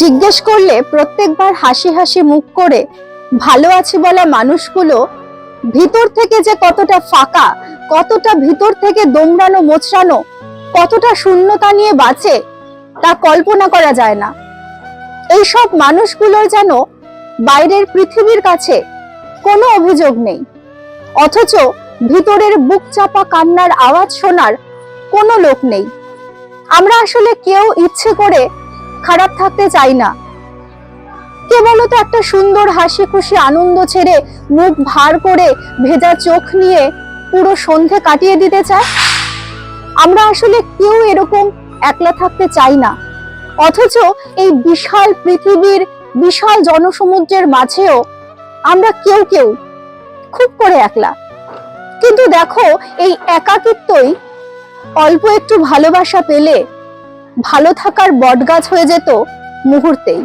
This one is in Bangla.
জিজ্ঞেস করলে প্রত্যেকবার হাসি হাসি মুখ করে, ভালো আছি বলা মানুষগুলো, ভিতর থেকে যে কতটা ফাঁকা, কতটা ভিতর থেকে দমড়ানো, মোচড়ানো, কতটা শূন্যতা নিয়ে বাঁচে, তা কল্পনা করা যায় না। এইসব মানুষগুলোর যেন বাইরের পৃথিবীর কাছে কোনো অভিযোগ নেই, অথচ ভিতরের বুক চাপা কান্নার আওয়াজ শোনার কোনো লোক নেই। আমরা আসলে কেউ ইচ্ছে করে খারাপ থাকতে চাই না। কে বলতো একটা সুন্দর হাসি খুশি আনন্দ ছেড়ে মুখ ভার করে ভেজা চোখ নিয়ে পুরো সন্ধে কাটিয়ে দিতে চায়? আমরা আসলে কেউ এরকম একলা থাকতে চাই না। অথচ এই বিশাল পৃথিবীর বিশাল জনসমুদ্রের মাঝেও আমরা কেউ কেউ খুব করে একলা। কিন্তু দেখো, এই একাকিত্বই অল্প একটু ভালোবাসা পেলে ভালো থাকার বটগাছ হয়ে যেত মুহূর্তেই।